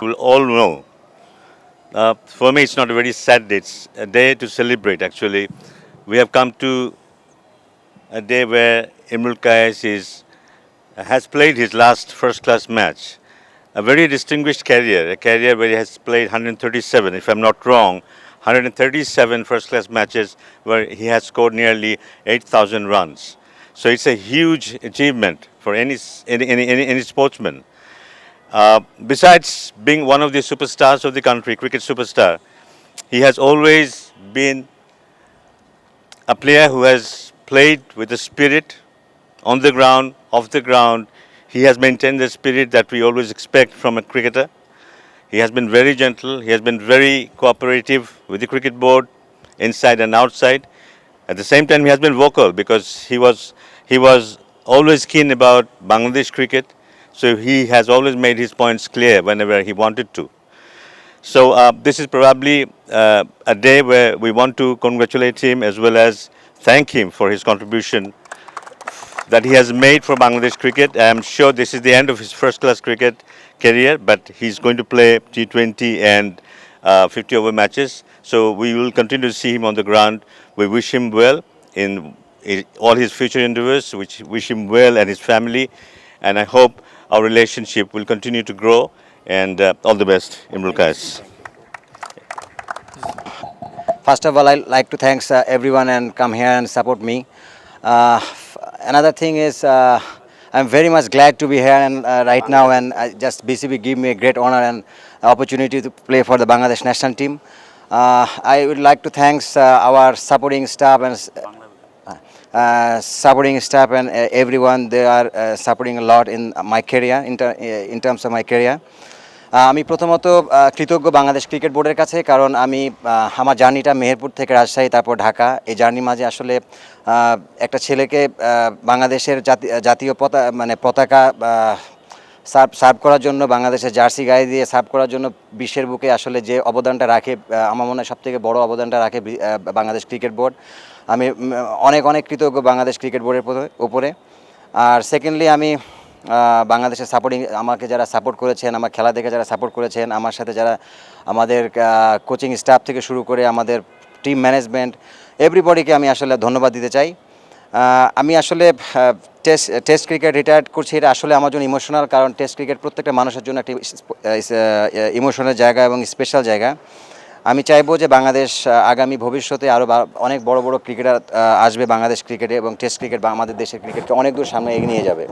will all know. Uh, for me, it's not a very sad day. It's a day to celebrate, actually. We have come to a day where Imrul Kayes is, has played his last first class match. A very distinguished career, a career where he has played 137, if I'm not wrong, 137 first class matches where he has scored nearly 8,000 runs. So it's a huge achievement for any, any, any any sportsman. Uh, besides being one of the superstars of the country, cricket superstar, he has always been a player who has played with the spirit on the ground, off the ground. He has maintained the spirit that we always expect from a cricketer. He has been very gentle, he has been very cooperative with the cricket board, inside and outside. At the same time, he has been vocal because he was, he was always keen about Bangladesh cricket. So he has always made his points clear whenever he wanted to. So uh, this is probably uh, a day where we want to congratulate him as well as thank him for his contribution that he has made for Bangladesh cricket. I am sure this is the end of his first class cricket career, but he's going to play T20 and uh, 50 over matches. So we will continue to see him on the ground. We wish him well in, in all his future endeavors, We wish him well and his family. And I hope our relationship will continue to grow. And uh, all the best, Imrul Kais. First of all, I'd like to thanks uh, everyone and come here and support me. Uh, another thing is, uh, I'm very much glad to be here and uh, right now, and uh, just BCB give me a great honor and opportunity to play for the Bangladesh national team. Uh, I would like to thanks uh, our supporting staff and supporting staff and uh, everyone. They are uh, supporting a lot in my career, in, ter- uh, in terms of my career. আমি প্রথমত কৃতজ্ঞ Bangladesh cricket বোর্ডের কাছে কারণ আমি আমার জার্নিটা মেহেরপুর থেকে রাজশাহী তারপর ঢাকা এই জার্নির মাঝে আসলে একটা ছেলেকে বাংলাদেশের জাতি- জাতীয় পতা মানে পতাকা সার্ভ সার্ভ করার জন্য বাংলাদেশের জার্সি গায়ে দিয়ে সার্ভ করার জন্য বিশ্বের বুকে আসলে যে অবদানটা রাখে আমার মনে হয় সবথেকে বড় অবদানটা রাখে বাংলাদেশ ক্রিকেট বোর্ড। আমি অনেক অনেক কৃতজ্ঞ বাংলাদেশ ক্রিকেট বোর্ডের উপরে। আর সেকেন্ডলি আমি বাংলাদেশের সাপোর্টিং আমাকে যারা সাপোর্ট করেছেন, আমার খেলা দেখে যারা সাপোর্ট করেছেন, আমার সাথে যারা আমাদের কোচিং স্টাফ থেকে শুরু করে আমাদের টিম ম্যানেজমেন্ট এভরিবডিকে আমি আসলে ধন্যবাদ দিতে চাই। আমি আসলে টেস্ট টেস্ট ক্রিকেট রিটায়ার্ড করছি, এটা আসলে আমার জন্য ইমোশনাল কারণ টেস্ট ক্রিকেট প্রত্যেকটা মানুষের জন্য একটি ইমোশনাল জায়গা এবং স্পেশাল জায়গা। আমি চাইব যে বাংলাদেশ আগামী ভবিষ্যতে আরও অনেক বড় বড় ক্রিকেটার আসবে বাংলাদেশ ক্রিকেটে এবং টেস্ট ক্রিকেট বা আমাদের দেশের ক্রিকেটকে অনেক দূর সামনে এগিয়ে নিয়ে যাবে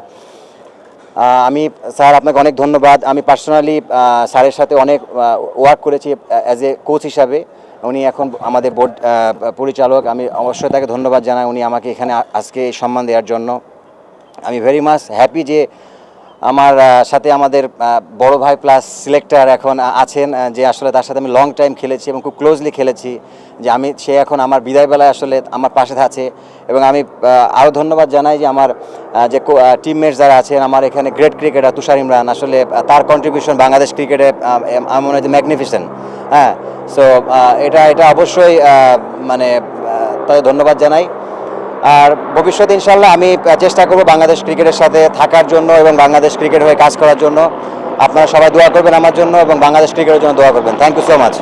আমি, স্যার, আপনাকে অনেক ধন্যবাদ। আমি পার্সোনালি স্যারের সাথে অনেক ওয়ার্ক করেছি অ্যাজ এ কোচ হিসাবে। উনি এখন আমাদের বোর্ড পরিচালক। আমি অবশ্যই তাকে ধন্যবাদ জানাই। উনি আমাকে এখানে আজকে সম্মান দেওয়ার জন্য। আমি ভেরি মাচ হ্যাপি যে আমার সাথে আমাদের বড় ভাই প্লাস সিলেক্টার এখন আছেন যে আসলে তার সাথে আমি লং টাইম খেলেছি এবং খুব ক্লোজলি খেলেছি, যে আমি, সে এখন আমার বিদায়বেলায় আসলে আমার পাশে আছে এবং আমি আরও ধন্যবাদ জানাই যে আমার যে টিমমেটস যারা আছেন, আমার এখানে গ্রেট ক্রিকেটার তুষার ইমরান, আসলে তার কন্ট্রিবিউশন বাংলাদেশ ক্রিকেটে আমার মনে হয় ম্যাগনিফিসেন্ট হ্যাঁ সো এটা এটা অবশ্যই মানে তাদের ধন্যবাদ জানাই। আর ভবিষ্যতে ইনশাল্লাহ আমি চেষ্টা করব বাংলাদেশ ক্রিকেটের সাথে থাকার জন্য এবং বাংলাদেশ ক্রিকেট হয়ে কাজ করার জন্য। আপনারা সবাই দোয়া করবেন আমার জন্য এবং বাংলাদেশ ক্রিকেটের জন্য দোয়া করবেন। Thank you so much